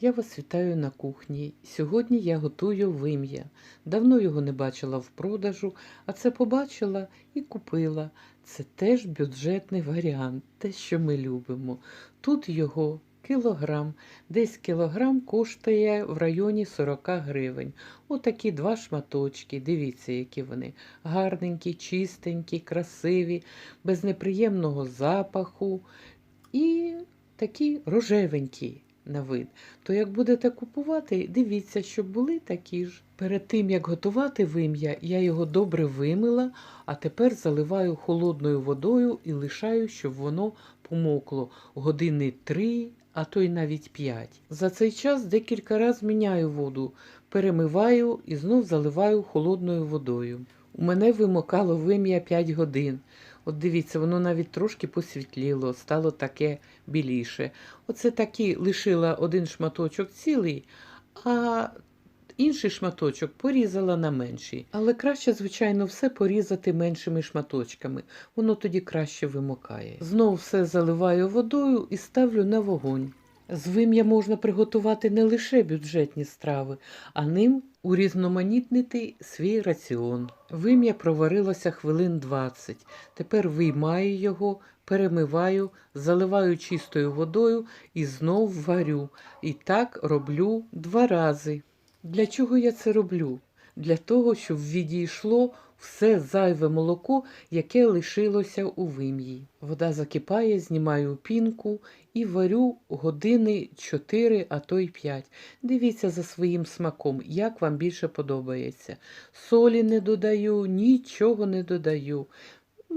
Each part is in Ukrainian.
Я вас вітаю на кухні. Сьогодні я готую вим'я. Давно його не бачила в продажу, а це побачила і купила. Це теж бюджетний варіант, те, що ми любимо. Тут його кілограм. Десь кілограм коштує в районі 40 гривень. Отакі два шматочки. Дивіться, які вони гарненькі, чистенькі, красиві, без неприємного запаху і такі рожевенькі на вид. То як будете купувати, дивіться, щоб були такі ж. Перед тим як готувати вим'я, я його добре вимила, а тепер заливаю холодною водою і лишаю, щоб воно помокло години 3, а то й навіть 5. За цей час декілька разів міняю воду, перемиваю і знов заливаю холодною водою. У мене вимокало вим'я 5 годин. От дивіться, воно навіть трошки посвітліло, стало таке біліше. Оце такі лишила один шматочок цілий, а інший шматочок порізала на менший. Але краще, звичайно, все порізати меншими шматочками. Воно тоді краще вимокає. Знову все заливаю водою і ставлю на вогонь. З вим'я можна приготувати не лише бюджетні страви, а ним урізноманітнити свій раціон. Вим'я проварилося хвилин 20. Тепер виймаю його, перемиваю, заливаю чистою водою і знов варю. І так роблю два рази. Для чого я це роблю? Для того, щоб відійшло все зайве молоко, яке лишилося у вим'ї. Вода закипає, знімаю пінку і варю години 4, а то й 5. Дивіться за своїм смаком, як вам більше подобається. Солі не додаю, нічого не додаю.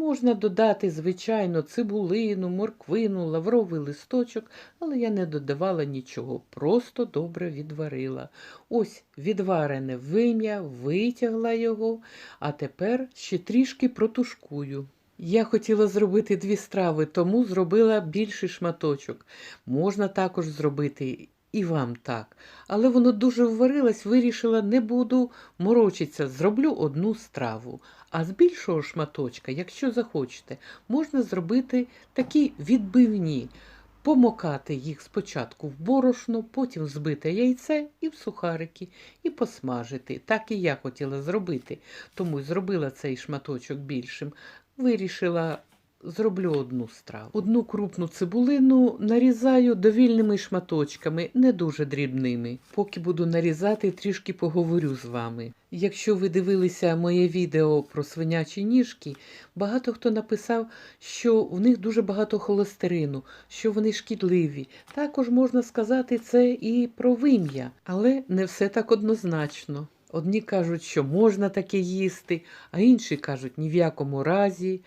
Можна додати, звичайно, цибулину, морквину, лавровий листочок, але я не додавала нічого, просто добре відварила. Ось відварене вим'я, витягла його, а тепер ще трішки протушкую. Я хотіла зробити дві страви, тому зробила більший шматочок. Можна також зробити і вам так. Але воно дуже вварилось, вирішила, не буду морочитися, зроблю одну страву. А з більшого шматочка, якщо захочете, можна зробити такі відбивні. Помокати їх спочатку в борошно, потім збите яйце і в сухарики, і посмажити. Так і я хотіла зробити, тому зробила цей шматочок більшим. Вирішила, зроблю одну страву. Одну крупну цибулину нарізаю довільними шматочками, не дуже дрібними. Поки буду нарізати, трішки поговорю з вами. Якщо ви дивилися моє відео про свинячі ніжки, багато хто написав, що в них дуже багато холестерину, що вони шкідливі. Також можна сказати це і про вим'я, але не все так однозначно. Одні кажуть, що можна таке їсти, а інші кажуть ні в якому разі.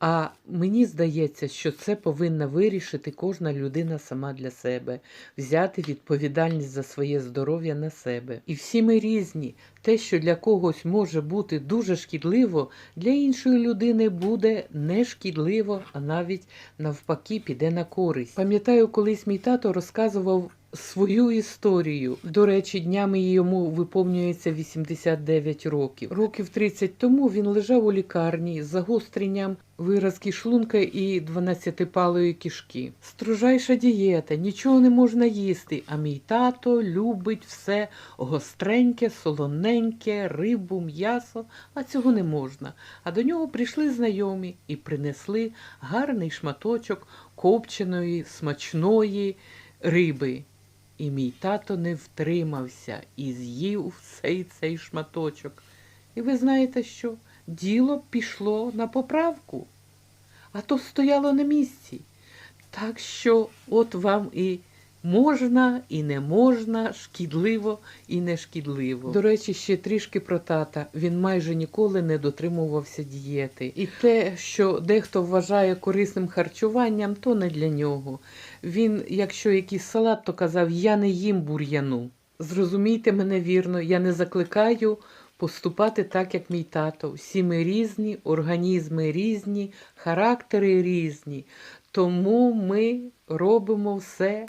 А мені здається, що це повинна вирішити кожна людина сама для себе, взяти відповідальність за своє здоров'я на себе. І всі ми різні. Те, що для когось може бути дуже шкідливо, для іншої людини буде не шкідливо, а навіть навпаки піде на користь. Пам'ятаю, колись мій тато розказував свою історію. До речі, днями йому виповнюється 89 років. Років 30 тому він лежав у лікарні з загостренням виразки шлунка і 12-палої кишки. Стружайша дієта, нічого не можна їсти. А мій тато любить все гостреньке, солоненьке, рибу, м'ясо, а цього не можна. А до нього прийшли знайомі і принесли гарний шматочок копченої, смачної риби. І мій тато не втримався і з'їв цей цей шматочок. І ви знаєте що? Діло пішло на поправку, а то стояло на місці. Так що от вам і можна, і не можна, шкідливо і не шкідливо. До речі, ще трішки про тата. Він майже ніколи не дотримувався дієти. І те, що дехто вважає корисним харчуванням, то не для нього. Він, якщо якийсь салат, то казав, я не їм бур'яну. Зрозумійте мене вірно, я не закликаю поступати так, як мій тато. Всі ми різні, організми різні, характери різні. Тому ми робимо все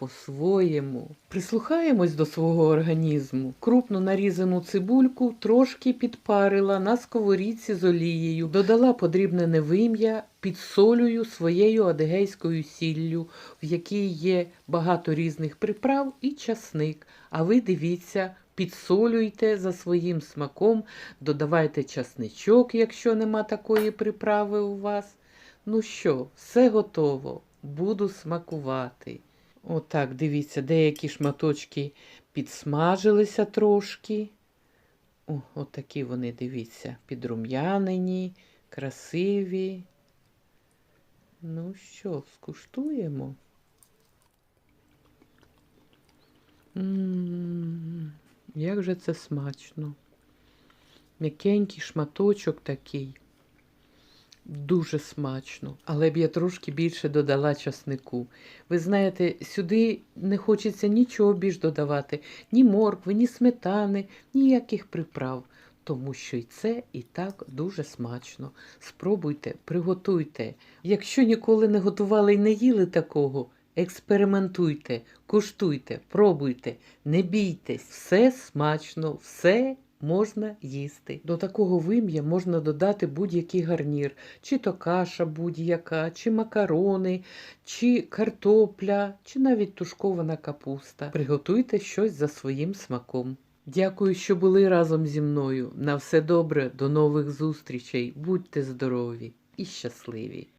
по-своєму. Прислухаємось до свого організму. Крупно нарізану цибульку трошки підпарила на сковорідці з олією, додала подрібнене вим'я підсолюю своєю адегейською сіллю, в якій є багато різних приправ і часник. А ви дивіться, підсолюйте за своїм смаком, додавайте часничок, якщо нема такої приправи у вас. Ну що, все готово. Буду смакувати. Отак, дивіться, деякі шматочки підсмажилися трошки. О, отакі вони, дивіться, підрум'янені, красиві. Ну що, скуштуємо? М, Як же це смачно. М'якенький шматочок такий. Дуже смачно, але б я трошки більше додала часнику. Ви знаєте, сюди не хочеться нічого більш додавати, ні моркви, ні сметани, ніяких приправ, тому що і це і так дуже смачно. Спробуйте, приготуйте. Якщо ніколи не готували і не їли такого, експериментуйте, куштуйте, пробуйте, не бійтесь, все смачно, все можна їсти. До такого вим'я можна додати будь-який гарнір, чи то каша будь-яка, чи макарони, чи картопля, чи навіть тушкована капуста. Приготуйте щось за своїм смаком. Дякую, що були разом зі мною. На все добре, до нових зустрічей. Будьте здорові і щасливі!